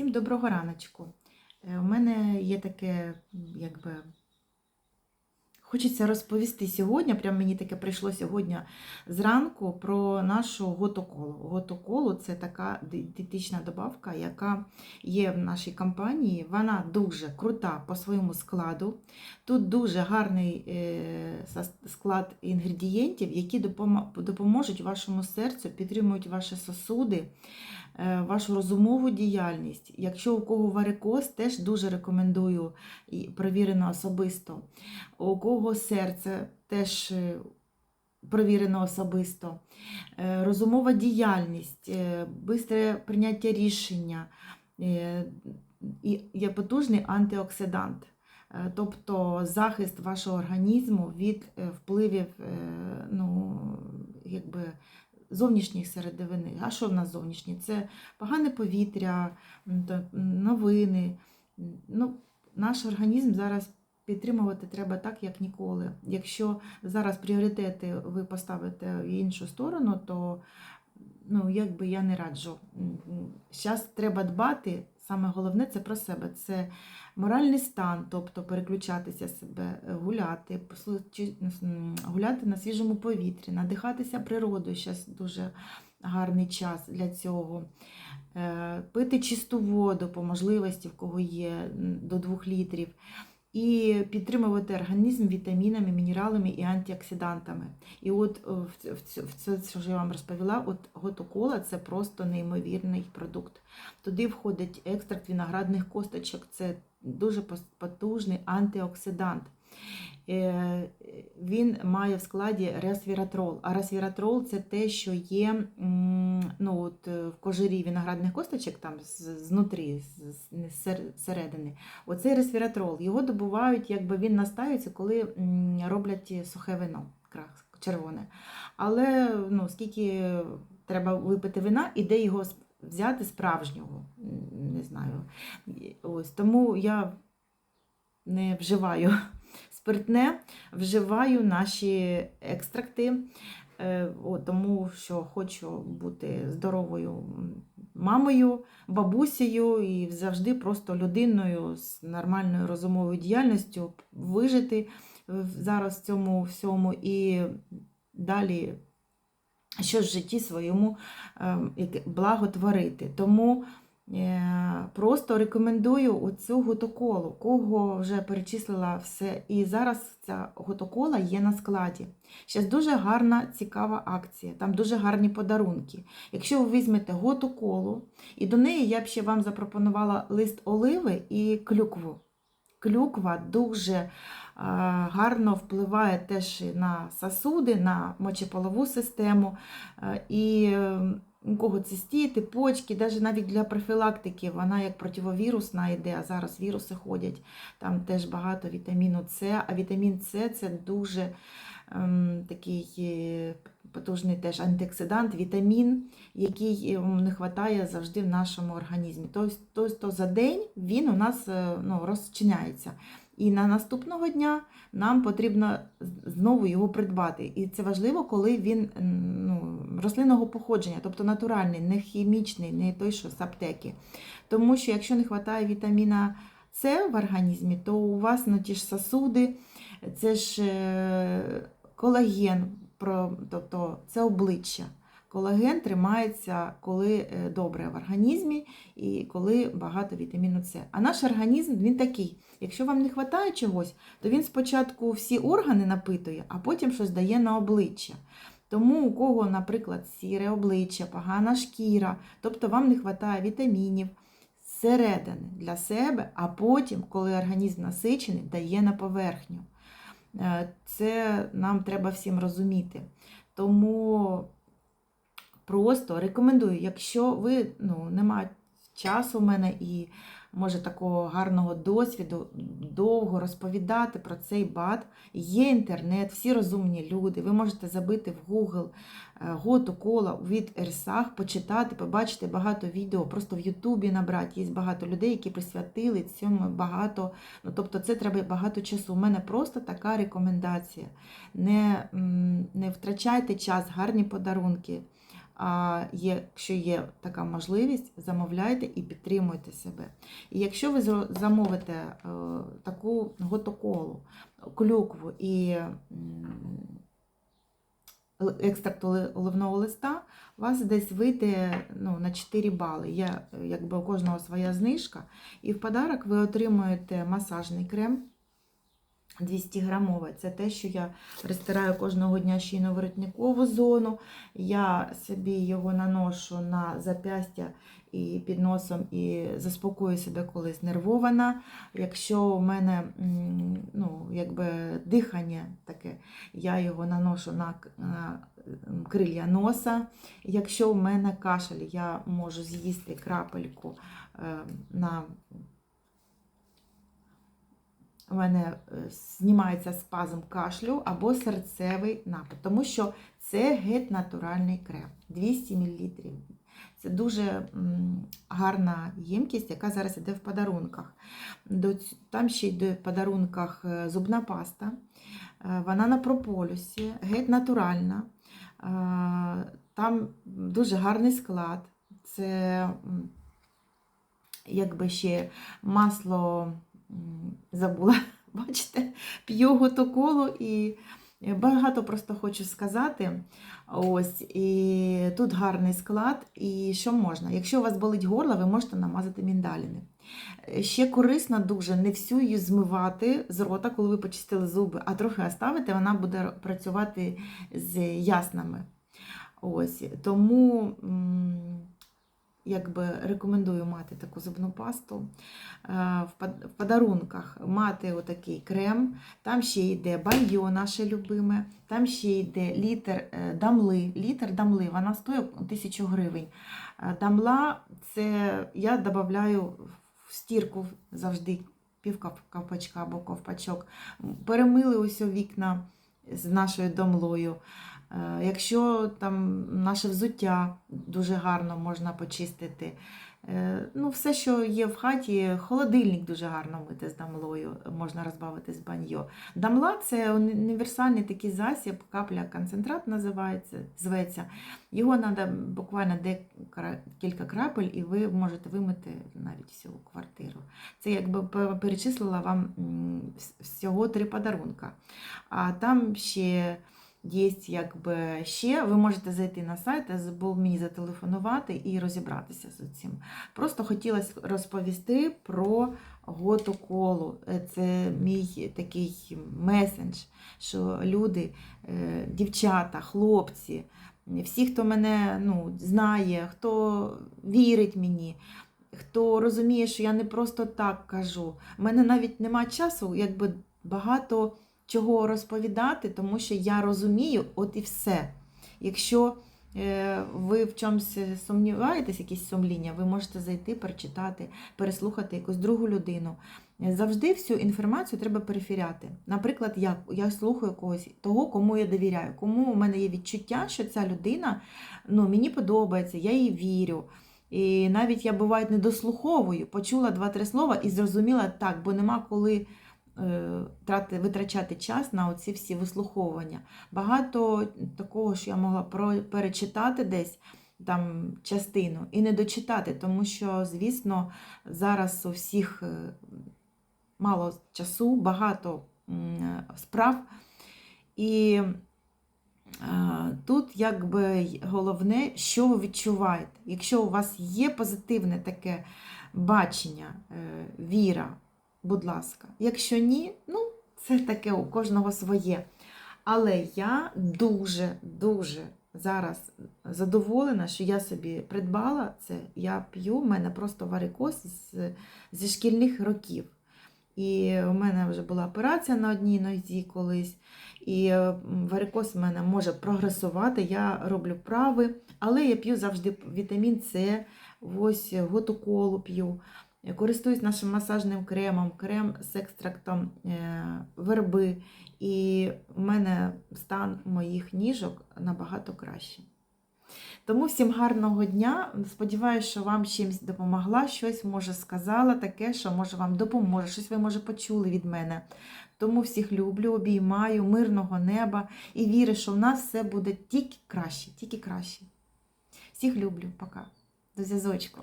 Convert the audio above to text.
Всім доброго раночку. Е, У мене є таке, якби. Хочеться розповісти сьогодні, прям мені таке прийшло сьогодні зранку про нашу готоколу. Готоколу це така дієтична добавка, яка є в нашій компанії. Вона дуже крута по своєму складу. Тут дуже гарний е, склад інгредієнтів, які допоможуть вашому серцю, підтримують ваші сосуди, вашу розумову діяльність. Якщо у кого варикоз, теж дуже рекомендую і провірено особисто. У кого серце теж е, провірено особисто. Е, Розумова діяльність, е, бистре прийняття рішення е, і є потужний антиоксидант. Е, Тобто захист вашого організму від е, впливів е, ну, якби, зовнішніх середовини. А що в нас зовнішні? Це погане повітря, новини. Ну, наш організм зараз підтримувати треба так, як ніколи. Якщо зараз пріоритети ви поставите в іншу сторону, то ну, якби я не раджу. Зараз треба дбати. Саме головне це про себе. Це моральний стан, тобто переключатися себе, е, гуляти, гуляти на свіжому повітрі, надихатися природою. Зараз дуже гарний час для цього. Е, Пити чисту воду по можливості, в кого є до 2 літрів. І підтримувати організм вітамінами, мінералами і антиоксидантами. І от е, в це- в це, що я вам розповіла, от готокола це просто неймовірний продукт. Туди входить екстракт виноградних косточок, це дуже потужний антиоксидант. Е, Він має в складі ресвіратрол. А ресвіратрол це те, що є ну, от, е, в кожурі виноградних косточок, там знутрі, зсередини. Оцей ресвіратрол. Його добувають, якби він настаюється, коли роблять сухе вино, червоне. Але ну, скільки треба випити вина і де його взяти справжнього, не знаю. Ось, тому я не вживаю спиртне, вживаю наші екстракти, е, тому що хочу бути здоровою мамою, бабусею і завжди просто людиною з нормальною розумовою діяльністю вижити зараз в цьому всьому і далі щось в житті своєму е, яке- благо творити. Тому просто рекомендую оцю готоколу, кого вже перечислила все. І зараз ця готокола є на складі. Зараз дуже гарна, цікава акція, там дуже гарні подарунки. Якщо ви візьмете готоколу, і до неї я б ще вам запропонувала лист оливи і клюкву. Клюква дуже е, гарно впливає теж на сосуди, на мочеполову систему. Е, І е, у кого цистіти, почки, навіть навіть для профілактики, вона як противовірусна йде, а зараз віруси ходять, там теж багато вітаміну С, а вітамін С це дуже ем, такий е, потужний теж антиоксидант, вітамін, який е, не вистачає завжди в нашому організмі. Тобто, тобто за день він у нас е, ну, розчиняється. І на наступного дня нам потрібно знову його придбати. І це важливо, коли він ну, рослинного походження, тобто натуральний, не хімічний, не той, що з аптеки. Тому що якщо не вистачає вітаміна С в організмі, то у вас ну, ті ж сосуди, це ж е, колаген, тобто це обличчя. Колаген тримається, коли е, добре в організмі і коли багато вітаміну С. А наш організм він такий. Якщо вам не вистачає чогось, то він спочатку всі органи напитує, а потім щось дає на обличчя. Тому у кого, наприклад, сіре обличчя, погана шкіра, тобто вам не вистачає вітамінів зсередини для себе, а потім, коли організм насичений, дає на поверхню. Е, Це нам треба всім розуміти. Тому просто рекомендую, якщо ви ну, не маєте часу в мене і може такого гарного досвіду довго розповідати про цей бат. Є інтернет, всі розумні люди. Ви можете забити в Google готу кола від Ерсах, почитати, побачити багато відео, просто в Ютубі набрати. Є багато людей, які присвятили цьому багато. Ну, тобто це треба багато часу. У мене просто така рекомендація. Не, не втрачайте час, гарні подарунки. Якщо є така можливість, замовляйте і підтримуйте себе. І якщо ви замовите е, таку готоколу, клюкву і екстракт оли- оливного листа, у вас десь вийде ну, на 4 бали. Є, якби у кожного своя знижка. І в подарок ви отримуєте масажний крем 200 грамовий. Це те, що я розтираю кожного дня щійно-воротникову зону. Я собі його наношу на зап'ястя і під носом і заспокоюю себе, коли знервована. Якщо у мене ну, якби дихання таке, я його наношу на, крилья носа. Якщо у мене кашель, я можу з'їсти крапельку е, на у мене е, знімається спазм кашлю або серцевий напад, тому що це геть натуральний крем 200 мл. Це дуже гарна ємкість, яка зараз йде в подарунках. Там ще йде в подарунках е, зубна паста. Е, Вона на прополюсі, геть натуральна. Там дуже гарний склад. Це якби ще масло забула. Бачите, п'ю готоколу і багато просто хочу сказати. Ось, і тут гарний склад. І що можна? Якщо у вас болить горло, ви можете намазати міндаліни. Ще корисно дуже не всю її змивати з рота, коли ви почистили зуби, а трохи оставити, вона буде працювати з яснами. Ось, тому якби рекомендую мати таку зубну пасту. Е, В подарунках мати отакий крем, там ще йде баньйо наше любиме, там ще йде літр е, дамли. Літр дамли, вона стоїть 1000 гривень. Е, Дамла це я додаю в стірку завжди пів ковпачка або ковпачок. Перемили ось вікна з нашою домлою. Е, Якщо там наше взуття дуже гарно можна почистити. Е, Ну, все, що є в хаті, холодильник дуже гарно мити з дамлою, можна розбавити з баньо. Дамла це універсальний такий засіб, капля концентрат називається, зветься. Його треба буквально декілька крапель, і ви можете вимити навіть всю квартиру. Це якби перечислила вам всього три подарунка. А там ще є якби ще. Ви можете зайти на сайт, забув мені зателефонувати і розібратися з цим. Просто хотілося розповісти про готоколу. Е, Це мій такий месендж, що люди, е, дівчата, хлопці, всі, хто мене ну, знає, хто вірить мені. Хто розуміє, що я не просто так кажу. У мене навіть нема часу, якби багато чого розповідати, тому що я розумію, от і все. Якщо е, ви в чомусь сумніваєтесь, якісь сумління, ви можете зайти, прочитати, переслухати якусь другу людину. Е, Завжди всю інформацію треба перевіряти. Наприклад, я, я слухаю когось, того, кому я довіряю, кому у мене є відчуття, що ця людина ну, мені подобається, я їй вірю. І навіть я буває не дослуховую, почула два-три слова і зрозуміла так, бо нема коли е, витрачати час на оці всі вислуховування. Багато такого, що я могла перечитати десь там частину і не дочитати, тому що, звісно, зараз у всіх е, мало часу, багато справ. І Е, Тут якби головне, що ви відчуваєте. Якщо у вас є позитивне таке бачення, е, віра, будь ласка. Якщо ні, ну це таке у кожного своє. Але я дуже, дуже зараз задоволена, що я собі придбала це. Я п'ю, в мене просто варикоз з, зі шкільних років. І у мене вже була операція на одній нозі колись. І е, варикоз в мене може прогресувати, я роблю прави, але я п'ю завжди вітамін С, ось готоколу п'ю. Користуюсь нашим масажним кремом, крем з екстрактом е, верби. І в мене стан моїх ніжок набагато краще. Тому всім гарного дня. Сподіваюся, що вам чимось допомогла, щось може сказала таке, що може вам допоможе, щось ви може почули від мене. Тому всіх люблю, обіймаю, мирного неба і вірю, що в нас все буде тільки краще, тільки краще. Всіх люблю. Пока. До зв'язочку.